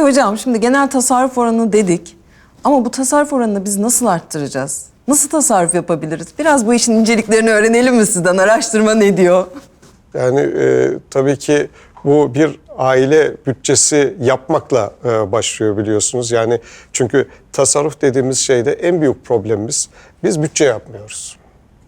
Peki hocam şimdi genel tasarruf oranı dedik. Ama bu tasarruf oranını biz nasıl arttıracağız? Nasıl tasarruf yapabiliriz? Biraz bu işin inceliklerini öğrenelim mi sizden? Araştırma ne diyor? Yani e, tabii ki bu bir aile bütçesi yapmakla e, başlıyor biliyorsunuz. Yani çünkü tasarruf dediğimiz şeyde en büyük problemimiz biz bütçe yapmıyoruz.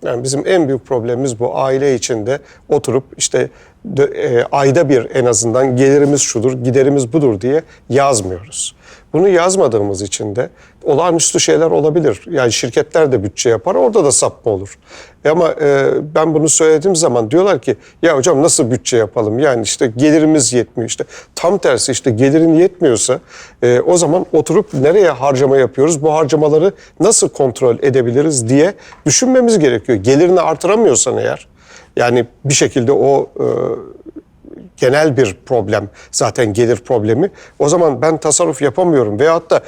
Yani bizim en büyük problemimiz bu aile içinde oturup işte e, ayda bir en azından gelirimiz şudur, giderimiz budur diye yazmıyoruz. Bunu yazmadığımız için de olağanüstü şeyler olabilir. Yani şirketler de bütçe yapar, orada da sapma olur. E ama e, ben bunu söylediğim zaman diyorlar ki ya hocam nasıl bütçe yapalım? Yani işte gelirimiz yetmiyor işte. Tam tersi işte gelirin yetmiyorsa o zaman oturup nereye harcama yapıyoruz? Bu harcamaları nasıl kontrol edebiliriz diye düşünmemiz gerekiyor. Gelirini artıramıyorsan eğer yani bir şekilde o e, genel bir problem zaten gelir problemi. O zaman ben tasarruf yapamıyorum veyahut da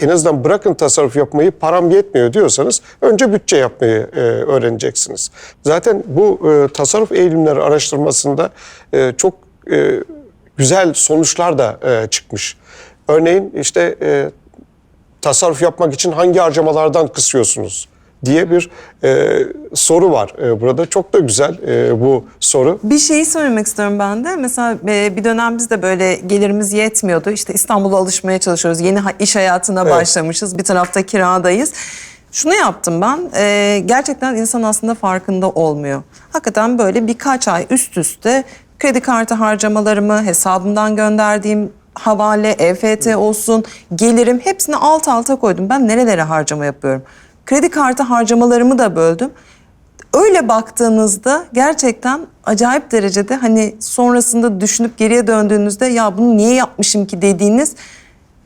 en azından bırakın tasarruf yapmayı param yetmiyor diyorsanız önce bütçe yapmayı e, öğreneceksiniz. Zaten bu e, tasarruf eğilimleri araştırmasında e, çok e, güzel sonuçlar da e, çıkmış. Örneğin işte e, tasarruf yapmak için hangi harcamalardan kısıyorsunuz diye bir e, soru var e, burada. Çok da güzel e, bu soru. Bir şeyi söylemek istiyorum ben de. Mesela e, bir dönem biz de böyle gelirimiz yetmiyordu. İşte İstanbul'a alışmaya çalışıyoruz. Yeni ha- iş hayatına başlamışız. Bir tarafta kiradayız. Şunu yaptım ben. e, gerçekten insan aslında farkında olmuyor. Hakikaten böyle birkaç ay üst üste kredi kartı harcamalarımı, hesabımdan gönderdiğim havale, EFT olsun, gelirim hepsini alt alta koydum. Ben nerelere harcama yapıyorum? Kredi kartı harcamalarımı da böldüm. Öyle baktığınızda gerçekten acayip derecede hani sonrasında düşünüp geriye döndüğünüzde ya bunu niye yapmışım ki dediğiniz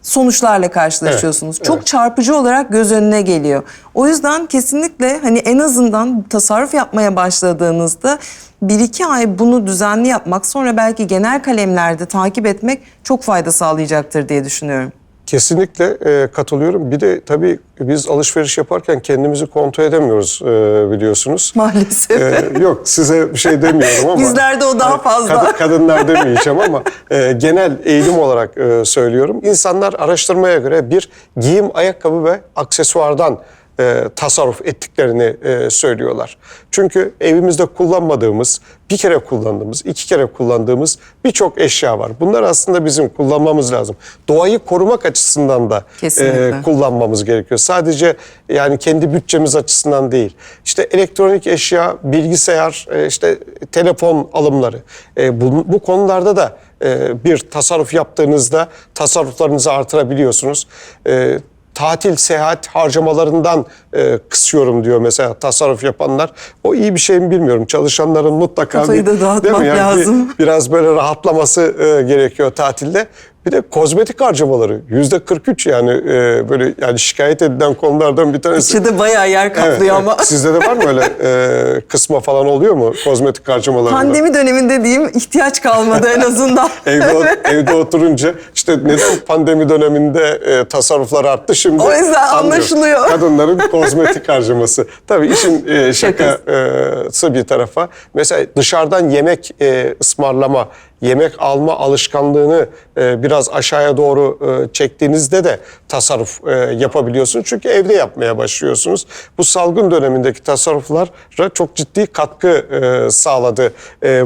sonuçlarla karşılaşıyorsunuz. Evet, Çok evet. çarpıcı olarak göz önüne geliyor. O yüzden kesinlikle hani en azından tasarruf yapmaya başladığınızda bir iki ay bunu düzenli yapmak sonra belki genel kalemlerde takip etmek çok fayda sağlayacaktır diye düşünüyorum. Kesinlikle e, katılıyorum. Bir de tabii biz alışveriş yaparken kendimizi kontrol edemiyoruz e, biliyorsunuz. Maalesef. E, yok size bir şey demiyorum ama. Bizlerde o daha Hani fazla. kadın- kadınlar demeyeceğim ama e, genel eğilim olarak e, söylüyorum. İnsanlar araştırmaya göre bir giyim, ayakkabı ve aksesuardan e, tasarruf ettiklerini e, söylüyorlar. Çünkü evimizde kullanmadığımız, bir kere kullandığımız, iki kere kullandığımız birçok eşya var. Bunlar aslında bizim kullanmamız lazım. Doğayı korumak açısından da Kesinlikle. kullanmamız gerekiyor. Sadece yani kendi bütçemiz açısından değil. İşte elektronik eşya, bilgisayar, e, işte telefon alımları. E, Bu, bu konularda da e, bir tasarruf yaptığınızda tasarruflarınızı artırabiliyorsunuz. E, Tatil, seyahat harcamalarından e, kısıyorum diyor mesela tasarruf yapanlar. O iyi bir şey mi bilmiyorum. Çalışanların mutlaka Kafayı bir- da dağıtmak? Yani bir- lazım. biraz böyle rahatlaması e, gerekiyor tatilde. Bir de kozmetik harcamaları yüzde 43 yani e, böyle yani şikayet edilen konulardan bir tanesi. İçinde bayağı yer kaplıyor Evet, evet. ama. Sizde de var mı öyle e, kısma falan oluyor mu kozmetik harcamalarında? Pandemi döneminde diyeyim ihtiyaç kalmadı en azından. Evde, evde oturunca işte neden pandemi döneminde e, tasarruflar arttı şimdi O yüzden anlıyorum. anlaşılıyor. Kadınların kozmetik harcaması. Tabii işin e, şakası bir tarafa. Mesela dışarıdan yemek e, ısmarlama, yemek alma alışkanlığını e, biraz aşağıya doğru e, çektiğinizde de tasarruf e, yapabiliyorsunuz. Çünkü evde yapmaya başlıyorsunuz. Bu salgın dönemindeki tasarruflara çok ciddi katkı sağladı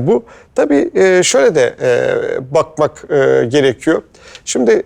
bu. Tabii şöyle de bakmak gerekiyor. Şimdi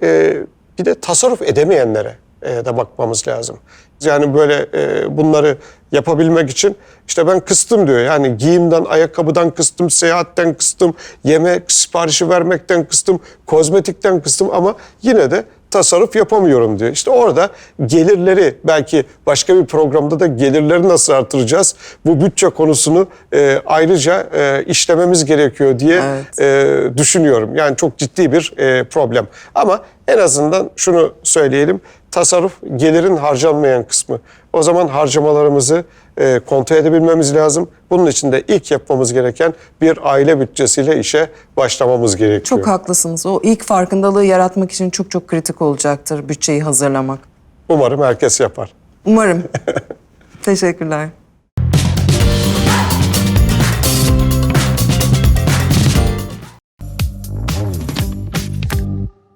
bir de tasarruf edemeyenlere e, de bakmamız lazım. Yani böyle e, bunları yapabilmek için işte ben kıstım diyor. Yani giyimden, ayakkabıdan kıstım, seyahatten kıstım, yemek siparişi vermekten kıstım, kozmetikten kıstım ama yine de tasarruf yapamıyorum diyor. İşte orada gelirleri belki başka bir programda da gelirleri nasıl artıracağız? Bu bütçe konusunu e, ayrıca e, işlememiz gerekiyor diye Evet. e, düşünüyorum. Yani çok ciddi bir e, problem. Ama en azından şunu söyleyelim. Tasarruf gelirin harcanmayan kısmı. O zaman harcamalarımızı e, kontrol edebilmemiz lazım. Bunun için de ilk yapmamız gereken bir aile bütçesiyle işe başlamamız gerekiyor. Çok haklısınız. O ilk farkındalığı yaratmak için çok çok kritik olacaktır bütçeyi hazırlamak. Umarım herkes yapar. Umarım. Teşekkürler.